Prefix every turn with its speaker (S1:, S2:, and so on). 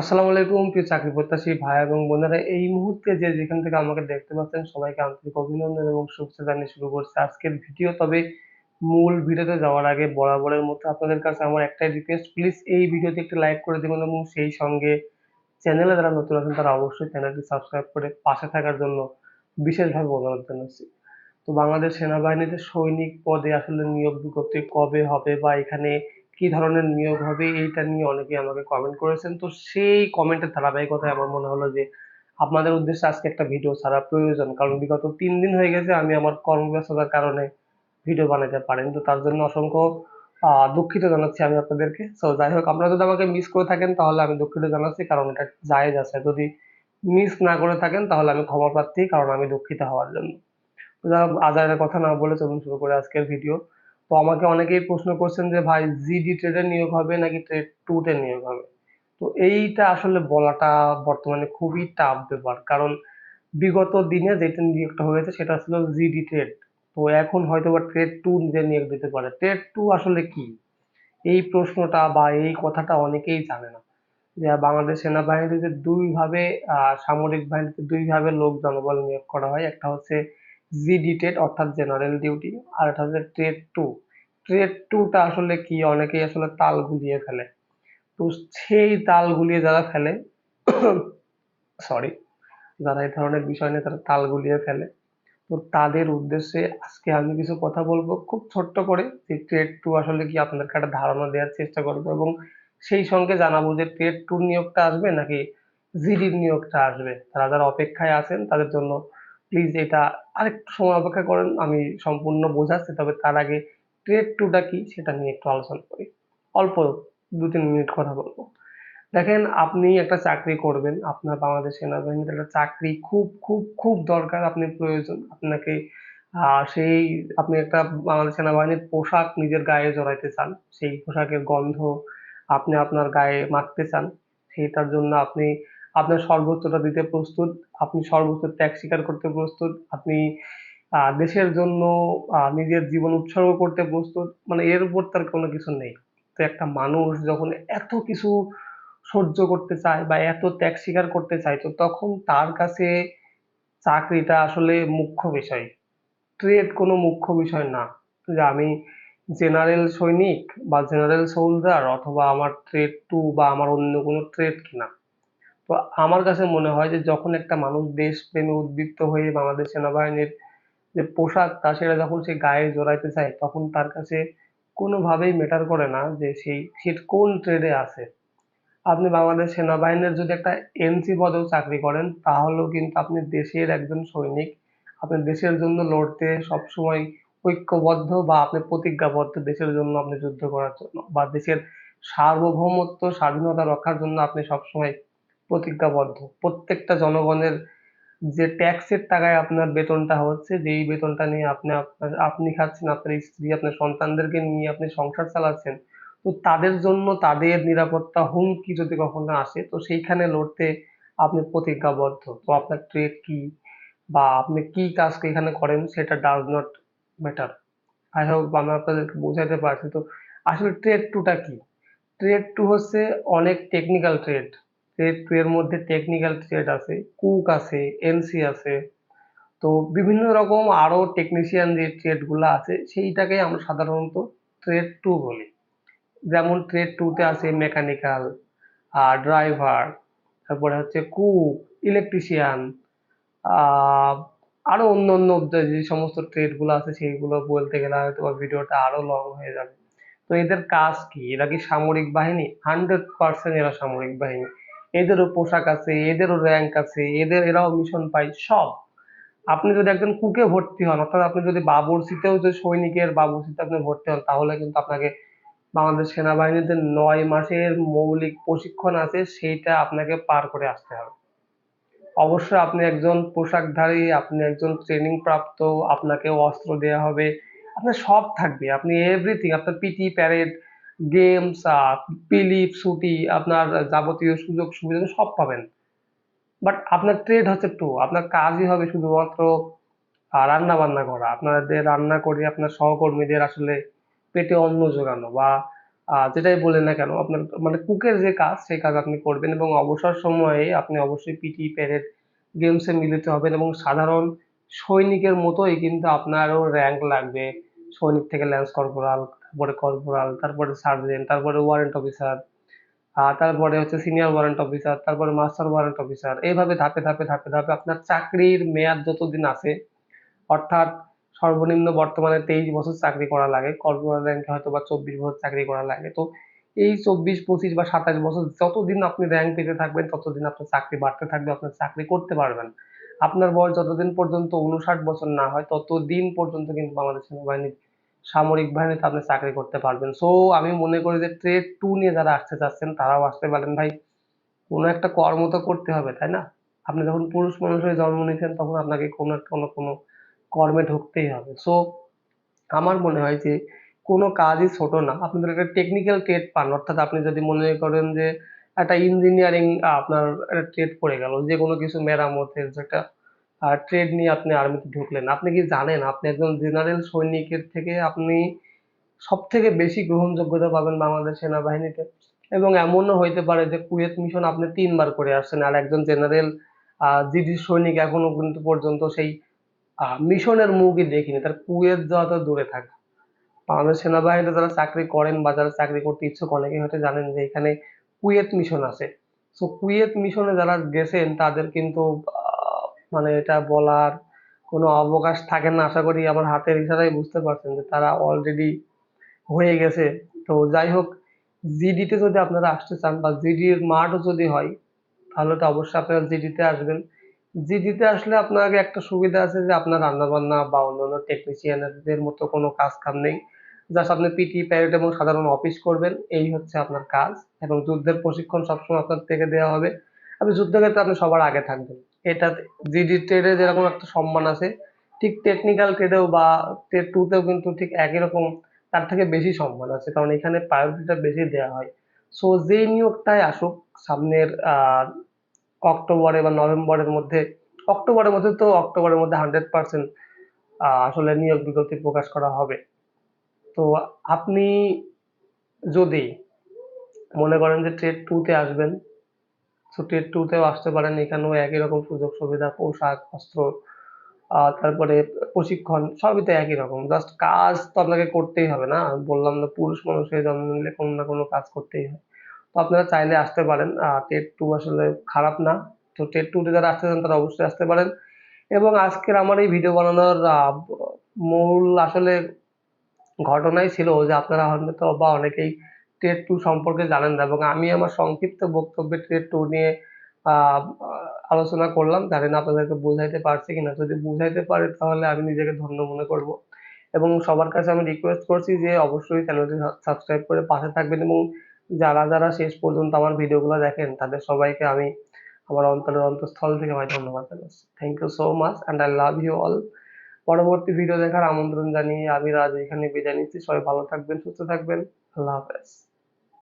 S1: আসসালামু আলাইকুম, প্রিয় চাকরি প্রত্যাশী ভাই এবং বোনেরা। এই মুহূর্তে যে যেখান থেকে আমাকে দেখতে পাচ্ছেন, সবাইকে আন্তরিক অভিনন্দন এবং শুভেচ্ছা জানিয়ে শুরু করছি আজকের ভিডিও। তবে মূল ভিডিওতে যাওয়ার আগে বরাবরের মতো আপনাদের কাছে আমার একটাই রিকোয়েস্ট প্লিজ এই ভিডিওতে একটি লাইক করে দেবেন এবং সেই সঙ্গে চ্যানেলে যারা নতুন আছেন, তারা অবশ্যই চ্যানেলটি সাবস্ক্রাইব করে পাশে থাকার জন্য বিশেষভাবে অনুরোধ জানাচ্ছি। তো বাংলাদেশ সেনাবাহিনীতে সৈনিক পদে আসলে নিয়োগ বিজ্ঞপ্তি কবে হবে বা এখানে কি ধরনের নিয়োগ হবে এইটা নিয়ে অনেকেই আমাকে কমেন্ট করেছেন। তো সেই কমেন্টের ধারাবাহিকতায় আমার মনে হলো যে আপনাদের উদ্দেশ্যে আজকে একটা ভিডিও ছাড়া প্রয়োজন। কারণ বিগত তিন দিন হয়ে গেছে আমি আমার কর্মব্যস্ততার কারণে ভিডিও বানাতে পারেন। তো তার জন্য অসংখ্য দুঃখিত জানাচ্ছি আমি আপনাদেরকে। তো যাই হোক আপনারা যদি আমাকে মিস করে থাকেন তাহলে আমি দুঃখিত জানাচ্ছি। কারণ এটা জায়েজ আছে। যদি মিস না করে থাকেন তাহলে আমি ক্ষমা প্রার্থী কারণ আমি দুঃখিত হওয়ার জন্য। হোক, আজারের কথা না বলে চলুন শুরু করে আজকের ভিডিও তো আমাকে অনেকেই প্রশ্ন করছেন যে ভাই জিডি ট্রেডে নিয়োগ হবে নাকি ট্রেড টু তে নিয়োগ হবে? তো এইটা আসলে বলাটা বর্তমানে খুবই টাফ ব্যাপার। কারণ বিগত দিনে যেটা নিয়োগটা হয়েছে সেটা ছিল জিডি ট্রেড তো এখন হয়তো বা ট্রেড টু নিয়োগ দিতে পারে। ট্রেড টু আসলে কি? এই প্রশ্নটা বা এই কথাটা অনেকেই জানে না। যে বাংলাদেশ সেনাবাহিনীতে দুই ভাবে আহ, সামরিক বাহিনীতে দুই ভাবে লোক জনবল নিয়োগ করা হয়। একটা হচ্ছে জিডি ট্রেড অর্থাৎ জেনারেল ডিউটি আর একটা হচ্ছে ট্রেড টু ট্রেড টুটা আসলে কি? অনেকেই আসলে তাল গুলিয়ে ফেলে। তো সেই তাল গুলিয়ে যারা ফেলে সরি যারা এই ধরনের বিষয় নিয়ে তারা তাল গুলিয়ে ফেলে, তো তাদের উদ্দেশ্যে আজকে আমি কিছু কথা বলব খুব ছোট্ট করে যে ট্রেড টু আসলে কি আপনাদেরকে একটা ধারণা দেওয়ার চেষ্টা করব এবং সেই সঙ্গে জানাব যে ট্রেড টুর নিয়োগটা আসবে নাকি জিডির নিয়োগটা আসবে? তারা যারা অপেক্ষায় আছেন তাদের জন্য প্লিজ এটা আরেকটু সময় অপেক্ষা করেন, আমি সম্পূর্ণ বোঝাচ্ছি তবে তার আগে ট্রেড টুটা কি সেটা নিয়ে একটু আলোচনা করি। অল্প দু তিন মিনিট কথা বলব। দেখেন, আপনি একটা চাকরি করবেন, আপনার বাংলাদেশ সেনাবাহিনীতে একটা চাকরি খুব খুব খুব দরকার, আপনি প্রয়োজন। আপনাকে সেই, আপনি একটা বাংলাদেশ সেনাবাহিনীর পোশাক নিজের গায়ে জড়াইতে চান, সেই পোশাকের গন্ধ আপনি আপনার গায়ে মাখতে চান সেটার জন্য আপনি আপনার সর্বোচ্চটা দিতে প্রস্তুত, আপনি সর্বোচ্চ ত্যাগ স্বীকার করতে প্রস্তুত, আপনি দেশের জন্য নিজের জীবন উৎসর্গ করতে প্রস্তুত মানে এর উপর তার কোনো কিছু নেই। তো একটা মানুষ যখন এত কিছু সহ্য করতে চায় বা এত ত্যাগ স্বীকার করতে চায়, তো তখন তার কাছে চাকরিটা আসলে মুখ্য বিষয়। ট্রেড কোনো মুখ্য বিষয় না। যে আমি জেনারেল সৈনিক বা জেনারেল সোলজার অথবা আমার ট্রেড টু বা আমার অন্য কোনো ট্রেড কিনা। তো আমার কাছে মনে হয় যে যখন একটা মানুষ দেশপ্রেমে উদ্বৃত্ত হয়ে বাংলাদেশ সেনাবাহিনীর যে পোশাক, তা সেটা যখন সে গায়ে জড়াইতে চায়, তখন তার কাছে কোনোভাবেই ম্যাটার করে না যে সেই সে কোন ট্রেডে আছে। আপনি বাংলাদেশ সেনাবাহিনীর যদি একটা এনসি পদেও চাকরি করেন, তাহলেও কিন্তু আপনি দেশের একজন সৈনিক। আপনি দেশের জন্য লড়তে সবসময় ঐক্যবদ্ধ বা আপনি প্রতিজ্ঞাবদ্ধ দেশের জন্য আপনি যুদ্ধ করার জন্য বা দেশের সার্বভৌমত্ব, স্বাধীনতা রক্ষার জন্য আপনি সবসময় প্রতিজ্ঞাবদ্ধ প্রত্যেকটা জনগণের যে ট্যাক্সের টাকায় আপনার বেতনটা হচ্ছে, যেই বেতনটা নিয়ে আপনি আপনার, আপনি খাচ্ছেন, আপনার স্ত্রী, আপনার সন্তানদেরকে নিয়ে আপনি সংসার চালাচ্ছেন, তো তাদের জন্য তাদের নিরাপত্তা হুমকি যদি কখনো আসে, তো সেইখানে লড়তে আপনি প্রতিজ্ঞাবদ্ধ। তো আপনার ট্রেড কি বা আপনি কি কাজ এখানে করেন, সেটা does not matter I hope আমি আপনাদেরকে বোঝাতে পারছি। তো আসলে ট্রেড টুটা কি? ট্রেড টু হচ্ছে অনেক টেকনিক্যাল ট্রেড এর মধ্যে টেকনিক্যাল ট্রেড আছে কুক আছে এনসি আছে। তো বিভিন্ন রকম আরও টেকনিশিয়ান যে ট্রেডগুলো আছে সেইটাকে আমরা সাধারণত ট্রেড টু বলি। যেমন ট্রেড টুতে আছে মেকানিক্যাল আর ড্রাইভার তারপরে হচ্ছে কুক ইলেকট্রিশিয়ান আরও অন্য অন্য যে সমস্ত ট্রেডগুলো আছে, সেইগুলো বলতে গেলে হয়তো ভিডিওটা আরও লং হয়ে যাবে। তো এদের কাজ কি? এরা কি সামরিক বাহিনী? হান্ড্রেড পার্সেন্ট এরা সামরিক বাহিনী। এদেরও পোশাক আছে, এদেরও র্যাঙ্ক আছে, এদের, এরাও মিশন পায়, সব। আপনি যদি একজন কুকে ভর্তি হন, অর্থাৎ আপনি যদি বাবুরসিতেও যে সৈনিকের বাবুরসিতে আপনি ভর্তি হন, তাহলে কিন্তু আপনাকে বাংলাদেশ সেনাবাহিনীতে নয় মাসের মৌলিক প্রশিক্ষণ আছে, সেইটা আপনাকে পার করে আসতে হবে। অবশ্যই আপনি একজন পোশাকধারী, আপনি একজন ট্রেনিং প্রাপ্ত, আপনাকে অস্ত্র দেওয়া হবে, আপনার সব থাকবে, আপনি এভরিথিং আপনার পিটি প্যারেড গেমস পিলিপ ছুটি আপনার যাবতীয় সুযোগ সুবিধা সব পাবেন। বাট আপনার ট্রেড হচ্ছে টু আপনার কাজই হবে শুধুমাত্র রান্না বান্না করা। আপনাদের রান্না করে আপনার সহকর্মীদের আসলে পেটে অন্ন জোগানো বা যেটাই বলেন না কেন, আপনার মানে কুকের যে কাজ, সেই কাজ আপনি করবেন এবং অবসর সময়ে আপনি অবশ্যই পিটি প্যারেড গেমসে মিলিত হবেন এবং সাধারণ সৈনিকের মতোই কিন্তু আপনারও র্যাঙ্ক লাগবে সৈনিক থেকে ল্যান্স কর্পোরাল তারপরে কর্পোরাল তারপরে সার্জেন্ট তারপরে ওয়ারেন্ট অফিসার তারপরে হচ্ছে সিনিয়র ওয়ারেন্ট অফিসার তারপরে মাস্টার ওয়ারেন্ট অফিসার এইভাবে ধাপে ধাপে ধাপে ধাপে আপনার চাকরির মেয়াদ যতদিন আছে, অর্থাৎ সর্বনিম্ন বর্তমানে তেইশ বছর চাকরি করা লাগে কর্পোরাল র্যাঙ্কে হয়তো বা চব্বিশ বছর চাকরি করা লাগে। তো এই চব্বিশ, পঁচিশ বা সাতাশ বছর যতদিন আপনি র্যাঙ্ক পেতে থাকবেন, ততদিন আপনার চাকরি বাড়তে থাকবে, আপনার চাকরি করতে পারবেন। আপনার বয়স যতদিন পর্যন্ত উনষাট বছর না হয়, ততদিন পর্যন্ত কিন্তু বাংলাদেশ সেনাবাহিনীর সামরিক বাহিনীতে আপনি চাকরি করতে পারবেন। সো আমি মনে করি যে ট্রেড টু নিয়ে যারা আসতে চাচ্ছেন, তারাও আসতে পারেন ভাই। কোনো একটা কর্ম তো করতে হবে, তাই না? আপনি যখন পুরুষ মানুষ হয়ে জন্ম নিয়েছেন, তখন আপনাকে কোনো একটা কোনো কোনো কর্মে ঢুকতেই হবে। সো আমার মনে হয় যে কোনো কাজই ছোট না। আপনি যদি একটা টেকনিক্যাল ট্রেড পান, অর্থাৎ আপনি যদি মনে করেন যে একটা ইঞ্জিনিয়ারিং আপনার একটা ট্রেড পড়ে গেল, যে কোনো কিছু মেরামতের, যে একটা ট্রেড নিয়ে আপনি আর্মিতে ঢুকলেন। আপনি কি জানেন? আপনি একজন জেনারেল সৈনিকের থেকে আপনি সব থেকে বেশি গ্রহণযোগ্যতা পাবেন বাংলাদেশ সেনাবাহিনীতে। এবং এমনও হইতে পারে যে কুয়েত মিশন আপনি তিনবার করে আসছেন আর একজন জেনারেল জিডি সৈনিক এখনও কিন্তু পর্যন্ত সেই মিশনের মুখই দেখিনি। তার কুয়েত যাওয়া তো দূরে থাকা। বাংলাদেশ সেনাবাহিনীতে যারা চাকরি করেন বা যারা চাকরি করতে ইচ্ছুক, অনেকেই হয়তো জানেন যে এখানে কুয়েত মিশন আছে। সো কুয়েত মিশনে যারা গেছেন, তাদের কিন্তু মানে এটা বলার কোনো অবকাশ থাকে না। আশা করি আমার হাতের ইশারায় বুঝতে পারছেন যে তারা অলরেডি হয়ে গেছে। তো যাই হোক জিডিতে যদি আপনারা আসতে চান বা জিডির মাঠও যদি হয়, তাহলে তো অবশ্যই আপনারা জিডিতে আসবেন। জিডিতে আসলে আপনাকে একটা সুবিধা আছে যে আপনার রান্না বান্না বা অন্যান্য টেকনিশিয়ানদের মতো কোনো কাজ কাম নেই। জাস্ট আপনি পিটি প্যারেড এবং সাধারণ অফিস করবেন। এই হচ্ছে আপনার কাজ এবং যুদ্ধের প্রশিক্ষণ সবসময় আপনার থেকে দেওয়া হবে। আপনি যুদ্ধক্ষেত্রে আপনি সবার আগে থাকবেন। এটা জিডি ট্রেডে যেরকম একটা সম্মান আছে, ঠিক টেকনিক্যাল ট্রেডেও বা ট্রেড টুতেও কিন্তু ঠিক একই রকম তার থেকে বেশি সম্মান আছে। কারণ এখানে প্রায়োরিটিটা বেশি দেওয়া হয়। সো যেই নিয়োগটাই আসুক সামনের অক্টোবরে বা নভেম্বরের মধ্যে, অক্টোবরের মধ্যে তো অক্টোবরের মধ্যে হান্ড্রেড পার্সেন্ট আসলে নিয়োগ বিজ্ঞপ্তি প্রকাশ করা হবে। তো, আপনি যদি মনে করেন যে ট্রেড টুতে আসবেন তো ট্রেড টুতেও আসতে পারেন। এখানেও একই রকম সুযোগ, সুবিধা, পোশাক অস্ত্র তারপরে প্রশিক্ষণ, সবই তো একই রকম। জাস্ট কাজ তো আপনাকে করতেই হবে না। বললাম না, পুরুষ মানুষ হয়ে জন্ম নিলে কোনো না কোনো কাজ করতেই হয়। তো আপনারা চাইলে আসতে পারেন। টেট টু আসলে খারাপ না। তো টেট টুতে যারা আসতে চান, তারা অবশ্যই আসতে পারেন। এবং আজকের আমার এই ভিডিও বানানোর মূল আসলে ঘটনাই ছিল যে আপনারা হয়তো বা অনেকেই টেট টু সম্পর্কে জানেন না এবং আমি আমার সংক্ষিপ্ত বক্তব্যে টেট টু নিয়ে আলোচনা করলাম। জানি না আপনাদেরকে বুঝাইতে পারছি কিনা। যদি বুঝাইতে পারে তাহলে আমি নিজেকে ধন্য মনে করব। এবং সবার কাছে আমি রিকোয়েস্ট করছি যে অবশ্যই চ্যানেলটি সাবস্ক্রাইব করে পাশে থাকবেন এবং যারা যারা শেষ পর্যন্ত আমার ভিডিওগুলো দেখেন, তাদের সবাইকে আমি আমার অন্তরের অন্তঃস্থল থেকে ভাই ধন্যবাদ জানাচ্ছি। Thank you so much and I love you all পরবর্তী ভিডিও দেখার আমন্ত্রণ জানিয়ে আমি রাজ এখানে বিদায় নিচ্ছি। সবাই ভালো থাকবেন, সুস্থ থাকবেন। আল্লাহ হাফেজ।